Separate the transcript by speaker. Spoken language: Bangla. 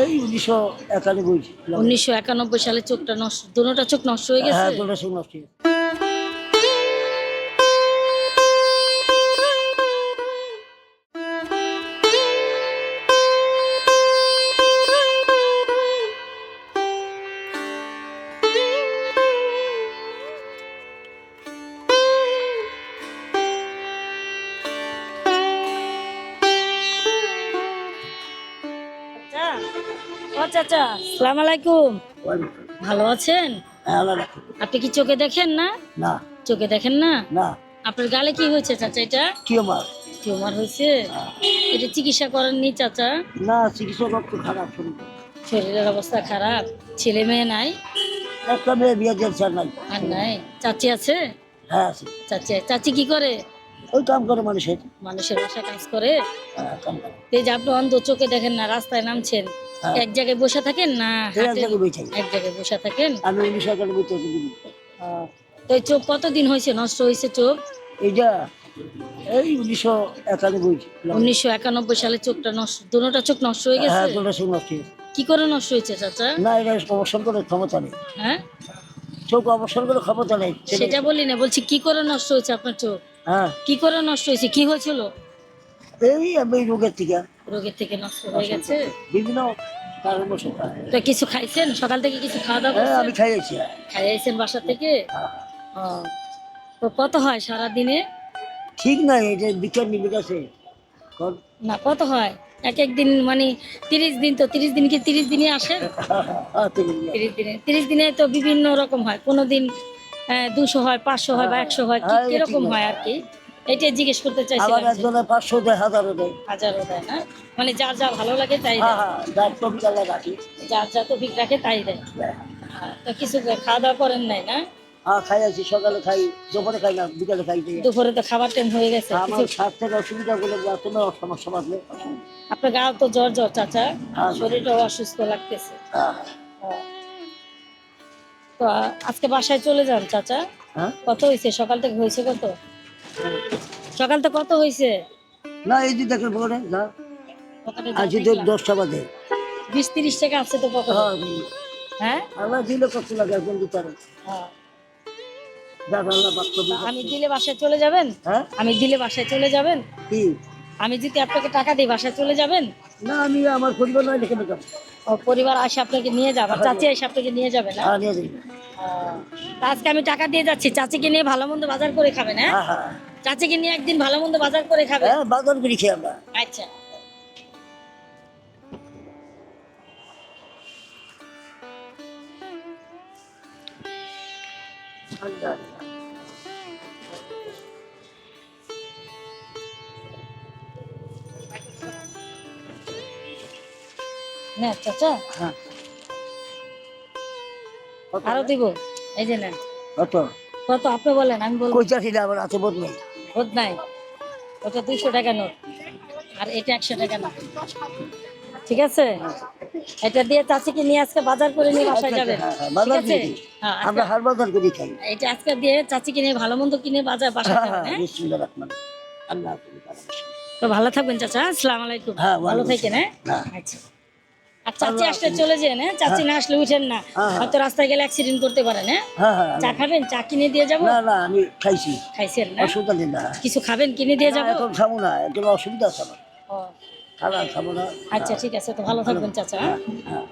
Speaker 1: এই উনিশশো একানব্বই
Speaker 2: উনিশশো একানব্বই সালে চোখটা নষ্ট দুটা চোখ নষ্ট হয়ে গেছে?
Speaker 1: হ্যাঁ দুটো চোখ নষ্ট হয়ে
Speaker 2: চাচা, ও চাচা সালাম আলাইকুম। ভালো আছেন?
Speaker 1: হ্যাঁ।
Speaker 2: আপনি কি চোখে দেখেন না?
Speaker 1: না।
Speaker 2: চোখে দেখেন না?
Speaker 1: না।
Speaker 2: আপনার গালে কি হয়েছে চাচা এটা?
Speaker 1: টিউমার।
Speaker 2: টিউমার হয়েছে? এটা চিকিৎসা করেননি চাচা?
Speaker 1: না চিকিৎসা রক্ত খারাপ
Speaker 2: শরীরের অবস্থা খারাপ? ছেলে মেয়ে নাই?
Speaker 1: একটা মেয়ে বিয়ে দিয়েছে নাই।
Speaker 2: আর নাই? চাচি আছে?
Speaker 1: হ্যাঁ
Speaker 2: চাচি চাচি কি করে?
Speaker 1: ওই কাম করে মানুষের।
Speaker 2: মানুষের বাসায় কাজ করে?
Speaker 1: হ্যাঁ, কাম
Speaker 2: এই যে আপনি অন্ধ চোখে দেখেন না রাস্তায় নামছেন
Speaker 1: হ্যাঁ।
Speaker 2: এক জায়গায় বসে থাকেন না
Speaker 1: এক জায়গায় বসে থাকি।
Speaker 2: এক জায়গায় বসে থাকেন?
Speaker 1: আমি থেকে
Speaker 2: তো এই চোখ কতদিন হয়েছে? নষ্ট হয়েছে চোখ?
Speaker 1: এইটা এই উনিশশো একানব্বই
Speaker 2: উনিশশো একানব্বই সালে চোখটা নষ্ট দুটোটা চোখ নষ্ট হয়ে গেছে?
Speaker 1: হ্যাঁ দুটো সঙ্গে নষ্ট হয়েছে।
Speaker 2: কি করে নষ্ট হয়েছে চাচা?
Speaker 1: না এটা অবসর করে ক্ষমতা নেই।
Speaker 2: হ্যাঁ?
Speaker 1: চোখ অবসর করে ক্ষমতা নেই।
Speaker 2: সেটা বলি না বলছি কি করে নষ্ট হয়েছে আপনার চোখ?
Speaker 1: হ্যাঁ।
Speaker 2: কি করে নষ্ট হয়েছে? কি হয়েছিল?
Speaker 1: এই আমি রোগের থেকে।
Speaker 2: রোগের থেকে নষ্ট হয়ে গেছে?
Speaker 1: বিভিন্ন
Speaker 2: তো কিছু খাইছেন? সকাল থেকে কিছু খাওয়া দাওয়া
Speaker 1: হ্যাঁ আমি খাইয়েছি
Speaker 2: খাইয়েছেন বাসা থেকে?
Speaker 1: হ্যাঁ।
Speaker 2: তো কত হয় সারা দিনে
Speaker 1: ঠিক নাই এটা বিজ্ঞান নিবিক আছে।
Speaker 2: না কত হয়? এক এক দিন মানে তিরিশ দিন তো তিরিশ দিন কি তিরিশ দিনে আসেন
Speaker 1: হ্যাঁ,
Speaker 2: তিরিশ দিনে তিরিশ দিনে তো বিভিন্ন রকম হয়। কোনো দিন দুশো হয় পাঁচশো হয় বা একশো হয় কি
Speaker 1: হ্যাঁ,
Speaker 2: কীরকম হয় আর কি? এটাই জিজ্ঞেস করতে
Speaker 1: আবার একজনে পাঁচশো দেয় হাজারও দেয়।
Speaker 2: হাজারও দেয় না? মানে যার যা ভালো লাগে তাই
Speaker 1: হ্যাঁ
Speaker 2: দেয়
Speaker 1: হ্যাঁ যার রাখি।
Speaker 2: যার যা রাখে তাই দেয়। হ্যাঁ, তো কিছু খাওয়া দাওয়া করেন নাই না?
Speaker 1: হ্যাঁ খাই আছি সকালে খাই দুপুরে খাই না বিকালে খাই
Speaker 2: দুপুরে তো খাবার টাইম হয়ে গেছে
Speaker 1: আমার
Speaker 2: কিছু
Speaker 1: স্বাস্থ্যের অসুবিধা বলে কোনো সমস্যা বাঁধলে
Speaker 2: আপনার গা তো জ্বর জ্বর চাচা।
Speaker 1: হ্যাঁ।
Speaker 2: শরীরটাও অসুস্থ লাগতেছে।
Speaker 1: হ্যাঁ।
Speaker 2: হ্যাঁ। তো আজকে বাসায় চলে যান চাচা।
Speaker 1: হ্যাঁ?
Speaker 2: কত হয়েছে সকাল থেকে হয়েছে কত? সকাল থেকে কত হয়েছে
Speaker 1: না এই যে দেখেন পকেটে যা আজকে তো। দশটা বাজে।
Speaker 2: বিশ তিরিশ টাকা আছে তো পকেটে।
Speaker 1: হ্যাঁ।
Speaker 2: হ্যাঁ?
Speaker 1: আল্লাহ দিলে কষ্ট লাগে একজন দিতে পারে।
Speaker 2: হ্যাঁ। আমি দিলে বাসায় চলে যাবেন?
Speaker 1: হ্যাঁ?
Speaker 2: আমি দিলে বাসায় চলে যাবেন?
Speaker 1: কি?
Speaker 2: আমি যদি আপনাকে টাকা দিই বাসায় চলে যাবেন?
Speaker 1: না আমি আমার পরিবার নয় লিখে নিতাম।
Speaker 2: ও পরিবার আসে আপনাকে নিয়ে যাবে চাচি এসে আপনাকে নিয়ে যাবে না?
Speaker 1: হ্যাঁ নিয়ে
Speaker 2: আজকে আমি টাকা দিয়ে যাচ্ছি। চাচিকে নিয়ে ভালো মন্দ বাজার করে খাবেন হ্যাঁ?
Speaker 1: হ্যাঁ হ্যাঁ।
Speaker 2: চাচিকে নিয়ে একদিন ভালো মন্দ বাজার করে খাবেন।
Speaker 1: হ্যাঁ বাজার করি খেয়ে আমরা।
Speaker 2: আচ্ছা। না চাচা।
Speaker 1: হ্যাঁ।
Speaker 2: আরও দিব। এই যে নেন।
Speaker 1: কত?
Speaker 2: কত? আপনি বলেন আমি বলব।
Speaker 1: কই চাষিলে আমার হাতে বোধ নেই।
Speaker 2: বোধ নাই। ওটা দুইশো টাকা নোট। আর এটা একশো টাকা নোট। ঠিক আছে? এটা দিয়ে চাচিকে নিয়ে আজকে বাজার করে নিয়ে বাসায় যাবেন।
Speaker 1: হ্যাঁ, হ্যাঁ,
Speaker 2: ঠিক
Speaker 1: বাজার
Speaker 2: আছে
Speaker 1: আমরা হার বাজার করি খাই
Speaker 2: এটা আজকে দিয়ে চাচিকে নিয়ে ভালো মন্দ কিনে বাজার বাসায় যাবেন
Speaker 1: আল্লাহ।
Speaker 2: তো ভালো থাকবেন চাচা। আসসালাম আলাইকুম। ভালো থাকেন হ্যাঁ?
Speaker 1: হ্যাঁ।
Speaker 2: আচ্ছা। আর চাচি আসলে চলে যান হ্যাঁ? চাচি না আসলে উঠেন না।
Speaker 1: হ্যাঁ, হ্যাঁ।
Speaker 2: হয়তো রাস্তায় গেলে অ্যাক্সিডেন্ট করতে পারেন হ্যাঁ?
Speaker 1: হ্যাঁ হ্যাঁ
Speaker 2: চা খাবেন? চা কিনে দিয়ে যাব?
Speaker 1: না না আমি খাইছি।
Speaker 2: খাইছেন না?
Speaker 1: অসুবিধা নেই না।
Speaker 2: কিছু খাবেন? কিনে দিয়ে যাব?
Speaker 1: এখন খাব না একটু অসুবিধা আছে আমার। খাবার খাব না।
Speaker 2: আচ্ছা ঠিক আছে তো ভালো থাকবেন চাচা হ্যাঁ
Speaker 1: হ্যাঁ।